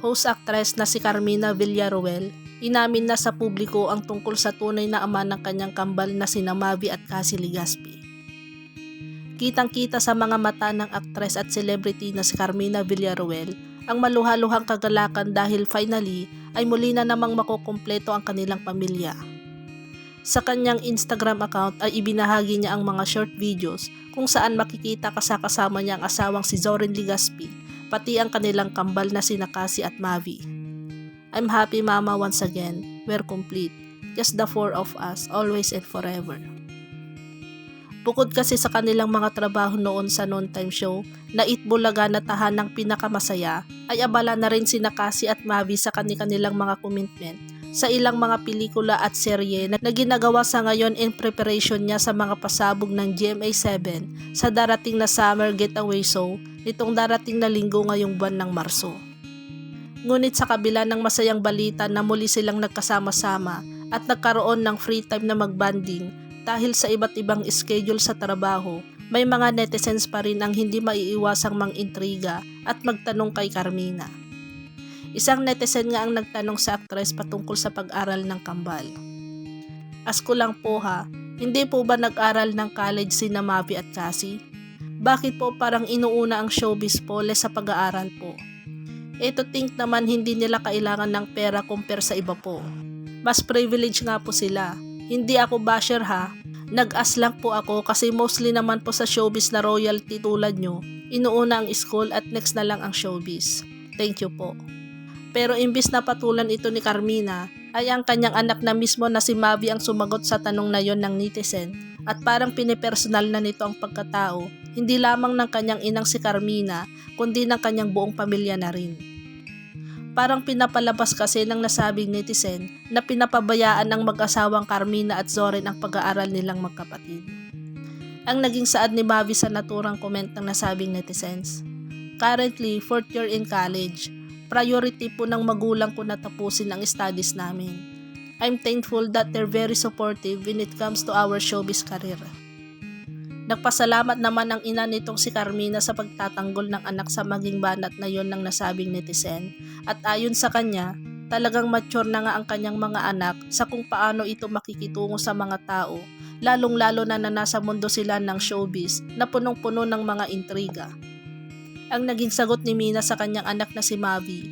host actress na si Carmina Villaruel, inamin na sa publiko ang tungkol sa tunay na ama ng kanyang kambal na sina Mavi at Cassie Ligaspi. Kitang-kita sa mga mata ng aktres at celebrity na si Carmina Villaruel ang maluhaluhang kagalakan dahil finally ay muli na namang makukumpleto ang kanilang pamilya. Sa kanyang Instagram account ay ibinahagi niya ang mga short videos kung saan makikita kasakasama niya ang asawang si Zorin Ligaspi pati ang kanilang kambal na sina Cassie at Mavi. I'm happy mama once again. We're complete. Just the four of us, always and forever. Bukod kasi sa kanilang mga trabaho noon sa noontime show, na Itbulaga na tahanang pinakamasaya, ay abala na rin sina Cassie at Mavi sa kanilang mga commitment sa ilang mga pelikula at serye na ginagawa sa ngayon in preparation niya sa mga pasabog ng GMA7 sa darating na Summer Getaway Show nitong darating na linggo ngayong buwan ng Marso. Ngunit sa kabila ng masayang balita na muli silang nagkasama-sama at nagkaroon ng free time na magbanding dahil sa iba't ibang schedule sa trabaho, may mga netizens pa rin ang hindi maiiwasang mang-intriga at magtanong kay Carmina. Isang netizen nga ang nagtanong sa actress patungkol sa pag-aral ng kambal. Asko lang po ha, hindi po ba nag-aral ng college si Mavi at Cassie? Bakit po parang inuuna ang showbiz po less sa pag-aaral po? Ito think naman hindi nila kailangan ng pera compare sa iba po. Mas privilege nga po sila. Hindi ako basher ha. Nag-as lang po ako kasi mostly naman po sa showbiz na royalty tulad nyo, inuuna ang school at next na lang ang showbiz. Thank you po. Pero imbis na patulan ito ni Carmina, ay ang kanyang anak na mismo na si Mavi ang sumagot sa tanong na yon ng netizen at parang pinipersonal na nito ang pagkatao, hindi lamang ng kanyang inang si Carmina, kundi ng kanyang buong pamilya na rin. Parang pinapalabas kasi ng nasabing netizen na pinapabayaan ng mag-asawang Carmina at Zoren ang pag-aaral nilang magkapatid. Ang naging saad ni Mavi sa naturang comment ng nasabing netizens. Currently, fourth year in college, priority po ng magulang ko na tapusin ang studies namin. I'm thankful that they're very supportive when it comes to our showbiz career. Nagpasalamat naman ang ina nitong si Carmina sa pagtatanggol ng anak sa maging banat na yon ng nasabing netizen at ayon sa kanya, talagang mature na nga ang kanyang mga anak sa kung paano ito makikitungo sa mga tao, lalong-lalo na na nasa mundo sila ng showbiz na punong-puno ng mga intriga. Ang naging sagot ni Mina sa kanyang anak na si Mavi.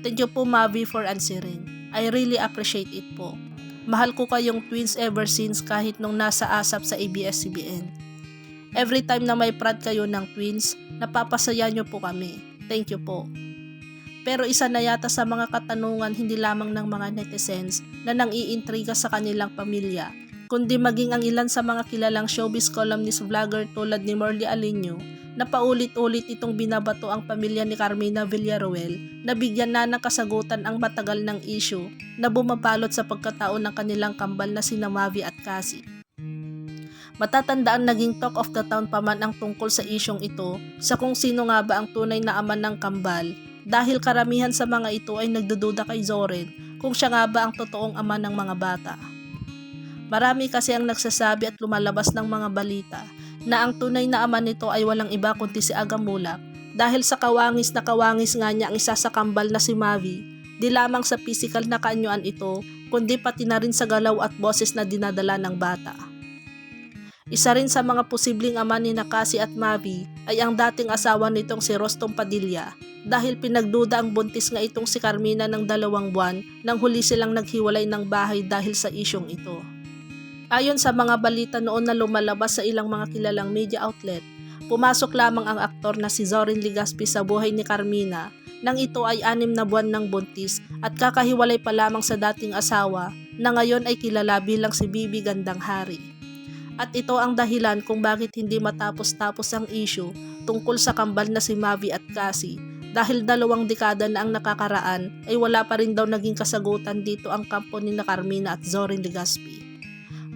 Thank you po Mavi for answering. I really appreciate it po. Mahal ko kayong twins ever since kahit nung nasa ASAP sa ABS-CBN. Every time na may prad kayo ng twins, napapasaya nyo po kami. Thank you po. Pero isa na yata sa mga katanungan hindi lamang ng mga netizens na nang iintriga sa kanilang pamilya, kundi maging ang ilan sa mga kilalang showbiz columnist vlogger tulad ni Morley Alinio na paulit-ulit itong binabato ang pamilya ni Carmina Villaruel na bigyan na ng kasagutan ang matagal ng issue na bumabalot sa pagkatao ng kanilang kambal na sina Mavi at Cassie. Matatandaan naging talk of the town pa man ang tungkol sa isyong ito sa kung sino nga ba ang tunay na ama ng kambal dahil karamihan sa mga ito ay nagdududa kay Zoren kung siya nga ba ang totoong ama ng mga bata. Marami kasi ang nagsasabi at lumalabas ng mga balita na ang tunay na ama nito ay walang iba kundi si Agamulak dahil sa kawangis na kawangis nga niya ang isa sa kambal na si Mavi, di lamang sa physical na kaanyuan ito, kundi pati na rin sa galaw at boses na dinadala ng bata. Isa rin sa mga posibleng ama ni Nakasi at Mavi ay ang dating asawa nitong si Rostom Padilla dahil pinagduda ang buntis nga itong si Carmina ng dalawang buwan nang huli silang naghiwalay ng bahay dahil sa isyong ito. Ayon sa mga balita noon na lumalabas sa ilang mga kilalang media outlet, pumasok lamang ang aktor na si Zorin Ligaspi sa buhay ni Carmina nang ito ay anim na buwan ng buntis at kakahiwalay pa lamang sa dating asawa na ngayon ay kilala bilang si Bibi Gandang Hari. At ito ang dahilan kung bakit hindi matapos-tapos ang issue tungkol sa kambal na si Mavi at Cassie dahil dalawang dekada na ang nakakaraan ay wala pa rin daw naging kasagutan dito ang kampo ni na Carmina at Zorin Ligaspi.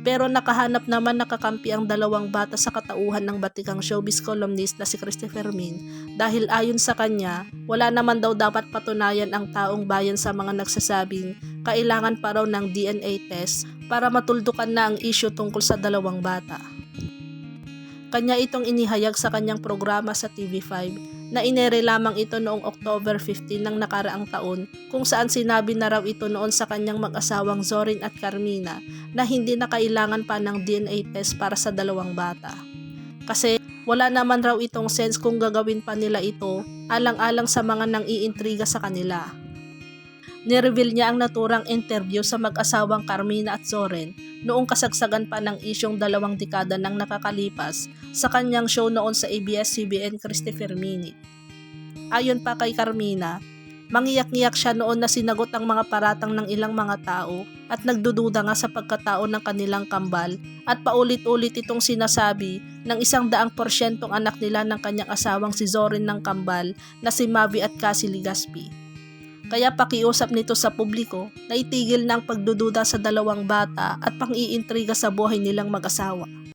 Pero nakahanap naman nakakampi ang dalawang bata sa katauhan ng batikang showbiz columnist na si Christopher Min dahil ayon sa kanya, wala naman daw dapat patunayan ang taong bayan sa mga nagsasabing kailangan pa raw ng DNA test para matuldukan na ang issue tungkol sa dalawang bata. Kanya itong inihayag sa kanyang programa sa TV5 na inere lamang ito noong October 15 ng nakaraang taon kung saan sinabi na raw ito noon sa kanyang mag-asawang Zorin at Carmina na hindi na kailangan pa ng DNA test para sa dalawang bata. Kasi wala naman raw itong sense kung gagawin pa nila ito alang-alang sa mga nang iintriga sa kanila. Nireveal niya ang naturang interview sa mag-asawang Carmina at Zoren noong kasagsagan pa ng isyong dalawang dekada nang nakakalipas sa kanyang show noon sa ABS-CBN Christopher Minute. Ayon pa kay Carmina, mangiyak-ngiyak siya noon na sinagot ang mga paratang ng ilang mga tao at nagdududa nga sa pagkatao ng kanilang kambal at paulit-ulit itong sinasabi ng isang daang porsyentong anak nila ng kanyang asawang si Zorin ng kambal na si Mavi at Cassie Ligaspi. Kaya pakiusap nito sa publiko na itigil na ang pagdududa sa dalawang bata at pang-iintriga sa buhay nilang mag-asawa.